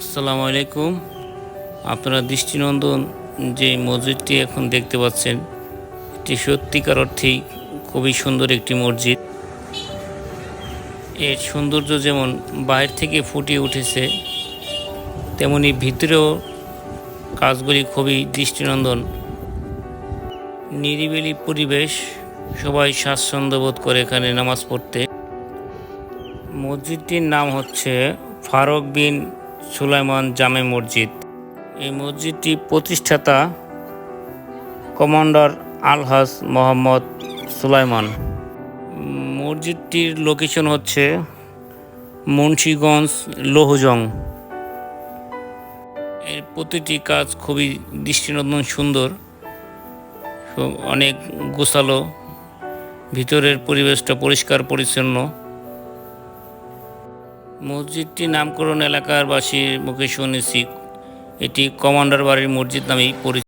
আসসালামু আলাইকুম। আপনারা দৃষ্টিনন্দন যে মসজিদটি এখন দেখতে পাচ্ছেন, এটি সত্যিকার অর্থেই খুবই সুন্দর একটি মসজিদ। এর সৌন্দর্য যেমন বাইরে থেকে ফুটে উঠেছে, তেমনি ভিতরেও কাজগুলি খুবই দৃষ্টিনন্দন। নিরিবিলি পরিবেশ, সবাই স্বাচ্ছন্দ্য বোধ করে এখানে নামাজ পড়তে। মসজিদটির নাম হচ্ছে ফারুক বিন সুলাইমান জামে মসজিদ। এই মসজিদটি প্রতিষ্ঠাতা কমান্ডার আলহাজ মোহাম্মদ সুলাইমান। মসজিদটির লোকেশন হচ্ছে মুন্সীগঞ্জ, লোহজং। এর প্রতিটি কাজ খুবই দৃষ্টিনন্দন সুন্দর। অনেক গোছালো, ভিতরের পরিবেশটা পরিষ্কার, পরিচ্ছন্ন। মসজিদটি নামকরণ এলাকার বাসীর মুখে শুনেছি। এটি কমান্ডার বাড়ির মসজিদ নামেই পরিচিত